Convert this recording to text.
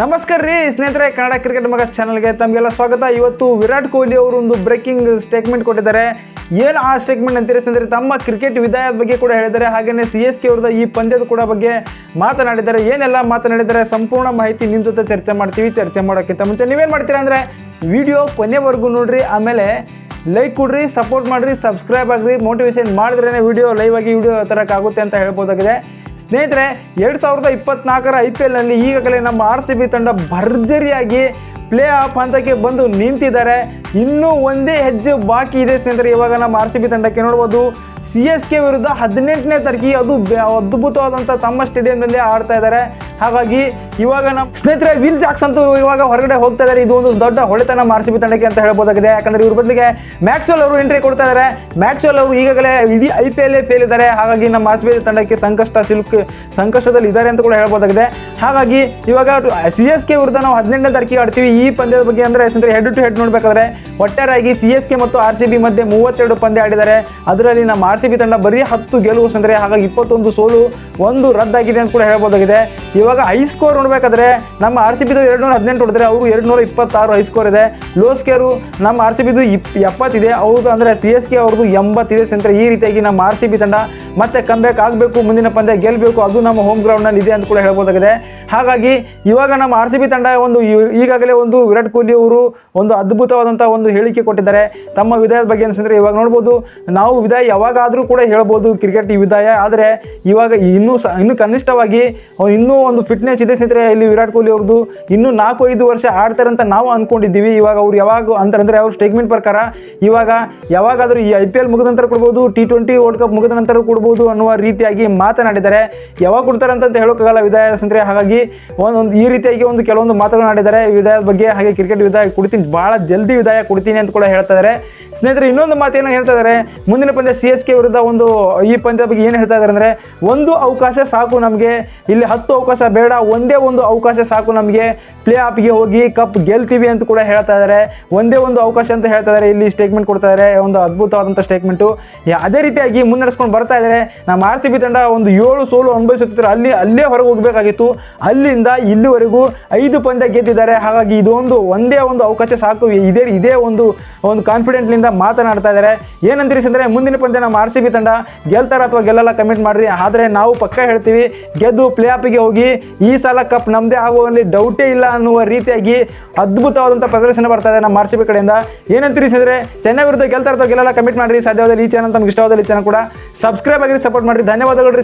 ನಮಸ್ಕಾರ ರೀ, ಸ್ನೇಹಿತರೆ, ಕನ್ನಡ ಕ್ರಿಕೆಟ್ ಮಗ ಚಾನಲ್ಗೆ ತಮಗೆಲ್ಲ ಸ್ವಾಗತ. ಇವತ್ತು ವಿರಾಟ್ ಕೊಹ್ಲಿ ಅವರು ಒಂದು ಬ್ರೇಕಿಂಗ್ ಸ್ಟೇಟ್ಮೆಂಟ್ ಕೊಟ್ಟಿದ್ದಾರೆ. ಏನು ಆ ಸ್ಟೇಟ್ಮೆಂಟ್ ಅಂತೀರಿ ಅಂದರೆ ತಮ್ಮ ಕ್ರಿಕೆಟ್ ವಿದಾಯ ಬಗ್ಗೆ ಕೂಡ ಹೇಳಿದ್ದಾರೆ. ಹಾಗೆಯೇ ಸಿ ಎಸ್ ಕೆ ಅವ್ರದ್ದು ಈ ಪಂದ್ಯದ ಕೂಡ ಬಗ್ಗೆ ಮಾತನಾಡಿದ್ದಾರೆ. ಏನೆಲ್ಲ ಮಾತನಾಡಿದ್ದಾರೆ ಸಂಪೂರ್ಣ ಮಾಹಿತಿ ನಿಮ್ಮ ಜೊತೆ ಚರ್ಚೆ ಮಾಡ್ತೀವಿ. ಚರ್ಚೆ ಮಾಡೋಕ್ಕಿಂತ ಮುಂಚೆ ನೀವೇನು ಮಾಡ್ತೀರಾ ಅಂದರೆ ವಿಡಿಯೋ ಕೊನೆವರೆಗೂ ನೋಡಿರಿ. ಆಮೇಲೆ ಲೈಕ್ ಕೊಡ್ರಿ ಸಪೋರ್ಟ್ ಮಾಡಿರಿ ಸಬ್ಸ್ಕ್ರೈಬ್ ಆಗಿರಿ. ಮೋಟಿವೇಶನ್ ಮಾಡಿದ್ರೇ ವಿಡಿಯೋ ಲೈವ್ ಆಗಿ ವಿಡಿಯೋ ತರೋಕ್ಕಾಗುತ್ತೆ ಅಂತ ಹೇಳ್ಬೋದಾಗಿದೆ. ಸ್ನೇಹಿತರೆ, ಎರಡು ಸಾವಿರದ ಇಪ್ಪತ್ನಾಲ್ಕರ ಐ ಪಿ ಎಲ್ನಲ್ಲಿ ಈಗಾಗಲೇ ನಮ್ಮ ಆರ್ ಸಿ ಬಿ ತಂಡ ಭರ್ಜರಿಯಾಗಿ ಪ್ಲೇ ಆಫ್ ಹಂತಕ್ಕೆ ಬಂದು ನಿಂತಿದ್ದಾರೆ. ಇನ್ನೂ ಒಂದೇ ಹೆಜ್ಜೆ ಬಾಕಿ ಇದೆ ಸ್ನೇಹಿತರೆ, ಇವಾಗ ನಮ್ಮ ಆರ್ ಸಿ ಬಿ ತಂಡಕ್ಕೆ ನೋಡ್ಬೋದು. ಸಿ ಎಸ್ ಕೆ ವಿರುದ್ಧ ಹದಿನೆಂಟನೇ ತಾರೀಕಿಗೆ ಅದು ಅದ್ಭುತವಾದಂಥ ತಮ್ಮ ಸ್ಟೇಡಿಯಂನಲ್ಲಿ ಆಡ್ತಾ ಇದ್ದಾರೆ. ಹಾಗಾಗಿ ಇವಾಗ ನಮ್ಮ ಸ್ನೇಹಿತರೆ ವಿಲ್ ಜಾಕ್ಸ್ ಅಂತೂ ಇವಾಗ ಹೊರಗಡೆ ಹೋಗ್ತಾ ಇದ್ದಾರೆ ಇದು ಒಂದು ದೊಡ್ಡ ಹೊಳೆತನ ಮಾರ್ಸಿಬಿ ತಂಡಕ್ಕೆ ಅಂತ ಹೇಳ್ಬೋದಾಗಿದೆ. ಯಾಕಂದ್ರೆ ಇವ್ರ ಬದಲಿಗೆ ಮ್ಯಾಕ್ಸ್ವೆಲ್ ಅವರು ಎಂಟ್ರಿ ಕೊಡ್ತಾ ಇದ್ದಾರೆ ಮ್ಯಾಕ್ಸ್ವೆಲ್ ಅವರು ಈಗಾಗಲೇ ಇಡೀ ಐ ಪಿ ಎಲ್ ಇದ್ದಾರೆ. ಹಾಗಾಗಿ ನಮ್ಮ ಆರ್ ತಂಡಕ್ಕೆ ಸಂಕಷ್ಟ ಸಿಲುಕ್, ಸಂಕಷ್ಟದಲ್ಲಿ ಇದ್ದಾರೆ ಅಂತ ಕೂಡ ಹೇಳ್ಬೋದಾಗಿದೆ. ಹಾಗಾಗಿ ಇವಾಗ ಸಿ ಎಸ್ ಕೆ ವಿರುದ್ಧ ನಾವು ಹದಿನೆಂಟನೇ ತಾರೀಕಿಗೆ ಆಡ್ತೀವಿ. ಈ ಪಂದ್ಯದ ಬಗ್ಗೆ ಅಂದರೆ ಸ್ನೇಹಿತರೆ ಹೆಡ್ ಟು ಹೆಡ್ ನೋಡಬೇಕಾದ್ರೆ ಒಟ್ಟಾರೆಯಾಗಿ ಸಿ ಎಸ್ ಕೆ ಮತ್ತು ಆರ್ ಸಿ ಬಿ ಮಧ್ಯೆ ಮೂವತ್ತೆರಡು ಪಂದ್ಯ ಆಡಿದ್ದಾರೆ. ಅದರಲ್ಲಿ ನಮ್ಮ ಆರ್ ಸಿ ಬಿ ತಂಡ ಬರೀ ಹತ್ತು ಗೆಲುವು ಅಂದರೆ ಹಾಗಾಗಿ ಇಪ್ಪತ್ತೊಂದು ಸೋಲು, ಒಂದು ರದ್ದಾಗಿದೆ ಅಂತ ಕೂಡ ಹೇಳ್ಬೋದಾಗಿದೆ. ಇವಾಗ ಹೈ ಸ್ಕೋರ್ ನೋಡಬೇಕಾದ್ರೆ ನಮ್ಮ ಆರ್ ಸಿ ಬಿದು ಎರಡು ನೂರ ಹದಿನೆಂಟು ಹೊಡೆದ್ರೆ ಅವರು ಎರಡು ನೂರ ಇಪ್ಪತ್ತಾರು ಹೈ ಸ್ಕೋರ್ ಇದೆ. ಲೋ ಸ್ಕೇರು ನಮ್ಮ ಆರ್ ಸಿ ಬಿದು ಇಪ್, ಎಪ್ಪತ್ತಿದೆ. ಅವ್ರದ್ದು ಅಂದರೆ ಸಿ ಎಸ್ ಕೆ ಅವ್ರದ್ದು ಎಂಬತ್ತಿದೆ ಸ್ನೇಹಿತರೆ ಈ ರೀತಿಯಾಗಿ ನಮ್ಮ ಆರ್ ಸಿ ಬಿ ತಂಡ ಮತ್ತೆ ಕಂಬ್ಯಾಕ್ ಆಗಬೇಕು, ಮುಂದಿನ ಪಂದ್ಯ ಗೆಲ್ಲಬೇಕು ಅದು ನಮ್ಮ ಹೋಮ್ ಗ್ರೌಂಡ್ನಲ್ಲಿ ಇದೆ ಅಂತ ಕೂಡ ಹೇಳ್ಬೋದಾಗಿದೆ. ಹಾಗಾಗಿ ಇವಾಗ ನಮ್ಮ ಆರ್ ಸಿ ತಂಡ ಒಂದು ಈಗಾಗಲೇ ಒಂದು ವಿರಾಟ್ ಕೊಹ್ಲಿ ಅವರು ಒಂದು ಅದ್ಭುತವಾದಂಥ ಒಂದು ಹೇಳಿಕೆ ಕೊಟ್ಟಿದ್ದಾರೆ. ತಮ್ಮ ವಿದಾಯದ ಬಗ್ಗೆ ಅನ್ಸಿದ್ರೆ ಇವಾಗ ನೋಡ್ಬೋದು, ನಾವು ವಿದಾಯ ಯಾವಾಗಾದರೂ ಕೂಡ ಹೇಳ್ಬೋದು ಕ್ರಿಕೆಟ್ ವಿದಾಯ. ಆದರೆ ಇವಾಗ ಇನ್ನೂ ಸ ಇನ್ನೂ ಕನಿಷ್ಠವಾಗಿ ಇನ್ನೂ ಒಂದು ಫಿಟ್ನೆಸ್ ಇದೆ ಸ್ನೇಹಿತರೆ, ಇಲ್ಲಿ ವಿರಾಟ್ ಕೊಹ್ಲಿ ಅವ್ರದ್ದು ಇನ್ನೂ ನಾಲ್ಕು ಐದು ವರ್ಷ ಆಡ್ತಾರೆ ಅಂತ ನಾವು ಅಂದ್ಕೊಂಡಿದ್ದೀವಿ ಇವಾಗ ಅವ್ರು ಯಾವಾಗ ಅಂತಂದರೆ ಅವ್ರ ಸ್ಟೇಟ್ಮೆಂಟ್ ಪ್ರಕಾರ ಇವಾಗ ಯಾವಾಗಾದರೂ ಈ ಐ ಪಿ ಎಲ್ ಮುಗಿದ ನಂತರ ಕೊಡ್ಬೋದು ಟಿ ಟ್ವೆಂಟಿ ವರ್ಲ್ಡ್ ಕಪ್ ಮುಗಿದ ನಂತರ ಕೊಡ್ಬೋದು ಅನ್ನುವ ರೀತಿಯಾಗಿ ಮಾತನಾಡಿದ್ದಾರೆ. ಯಾವಾಗ ಕೊಡ್ತಾರೆ ಅಂತ ಹೇಳೋಕ್ಕಾಗಲ್ಲ ವಿದಾಯ ಸಂದರೆ ಹಾಗಾಗಿ ಒಂದೊಂದು ಈ ರೀತಿಯಾಗಿ ಒಂದು ಕೆಲವೊಂದು ಮಾತುಗಳನ್ನಾಡಿದ್ದಾರೆ ವಿದಾಯ ಬಗ್ಗೆ ಹಾಗೆ ಕ್ರಿಕೆಟ್ ವಿದಾಯ ಕೊಡ್ತೀನಿ. ಭಾಳ ಜಲ್ದಿ ವಿದಾಯ ಕೊಡ್ತೀನಿ ಅಂತ ಕೂಡ ಹೇಳ್ತಾ ಇದ್ದಾರೆ ಸ್ನೇಹಿತರೆ, ಇನ್ನೊಂದು ಮಾತು ಮಾತೇನು ಹೇಳ್ತಾ ಇದ್ದಾರೆ ಮುಂದಿನ ಪಂದ್ಯ ಸಿ ಎಸ್ ಕೆ ವಿರುದ್ಧ ಒಂದು ಈ ಪಂದ್ಯದ ಬಗ್ಗೆ ಏನು ಹೇಳ್ತಾ ಇದ್ದಾರೆ ಅಂದರೆ, ಒಂದು ಅವಕಾಶ ಸಾಕು ನಮಗೆ. ಇಲ್ಲಿ ಹತ್ತು ಅವಕಾಶ ಬೇಡ, ಒಂದೇ ಒಂದು ಅವಕಾಶ ಸಾಕು ನಮಗೆ. ಪ್ಲೇ ಆಫ್ಗೆ ಹೋಗಿ ಕಪ್ ಗೆಲ್ತೀವಿ ಅಂತ ಕೂಡ ಹೇಳ್ತಾ ಇದ್ದಾರೆ ಒಂದೇ ಒಂದು ಅವಕಾಶ ಅಂತ ಹೇಳ್ತಾ ಇದ್ದಾರೆ ಇಲ್ಲಿ ಸ್ಟೇಟ್ಮೆಂಟ್ ಕೊಡ್ತಾ ಇದ್ದಾರೆ ಒಂದು ಅದ್ಭುತವಾದಂಥ ಸ್ಟೇಟ್ಮೆಂಟು ಅದೇ ರೀತಿಯಾಗಿ ಮುನ್ನಡೆಸ್ಕೊಂಡು ಬರ್ತಾ ಇದ್ದಾರೆ ನಮ್ಮ ಆರ್ ಸಿ ಬಿ ತಂಡ ಒಂದು ಏಳು ಸೋಲು ಅನುಭವಿಸುತ್ತಿದ್ದಾರೆ ಅಲ್ಲಿ, ಅಲ್ಲೇ ಹೊರಗೆ ಹೋಗಬೇಕಾಗಿತ್ತು. ಅಲ್ಲಿಂದ ಇಲ್ಲಿವರೆಗೂ ಐದು ಪಂದ್ಯ ಗೆದ್ದಿದ್ದಾರೆ. ಹಾಗಾಗಿ ಇದೊಂದು ಒಂದೇ ಒಂದು ಅವಕಾಶ ಸಾಕು. ಇದೇ ಇದೇ ಒಂದು ಒಂದು ಕಾನ್ಫಿಡೆಂಟ್ನಿಂದ ಮಾತನಾಡ್ತಾ ಇದ್ದಾರೆ ಏನಂತೀರಿ ಅಂದರೆ ಮುಂದಿನ ಪಂದ್ಯ ನಮ್ಮ ಆರ್ ಸಿ ಬಿ ತಂಡ ಗೆಲ್ತಾರ ಅಥವಾ ಗೆಲ್ಲಲ್ಲ ಕಮೆಂಟ್ ಮಾಡಿರಿ. ಆದರೆ ನಾವು ಪಕ್ಕ ಹೇಳ್ತೀವಿ, ಗೆದ್ದು ಪ್ಲೇ ಆಫಿಗೆ ಹೋಗಿ ಈ ಸಲ ಕಪ್ ನಮ್ಮದೇ ಆಗುವಲ್ಲಿ ಡೌಟೇ ಇಲ್ಲ. ಅನ್ನುವ ರೀತಿಯಾಗಿ ಅದ್ಭುತವಾದಂಥ ಪ್ರದರ್ಶನ ಬರ್ತಾ ಇದೆ ನಮ್ಮ ಆರ್ ಸಿ ಕಡೆಯಿಂದ. ಏನಂತೀರಿ ತಿಳಿಸಿದ್ರೆ, ಚೆನ್ನೈ ವಿರುದ್ಧ ಗೆಲ್ತಾರ ಗೆಲ್ಲ ಗೆಲ್ಲಲ್ಲ ಕಮೆಂಟ್ ಮಾಡಿರಿ, ಸಾಧ್ಯವಾದಲ್ಲಿ ಈ ಚಾನಲ್ ತಮ್ಗೆ ಇಷ್ಟವಾದಲ್ಲಿ ಚಾನಲ್ ಕೂಡ. ಸಬ್ಸ್ಕ್ರೈಬ್ ಆಗಿ ಸಪೋರ್ಟ್ ಮಾಡಿರಿ. ಧನ್ಯವಾದಗಳು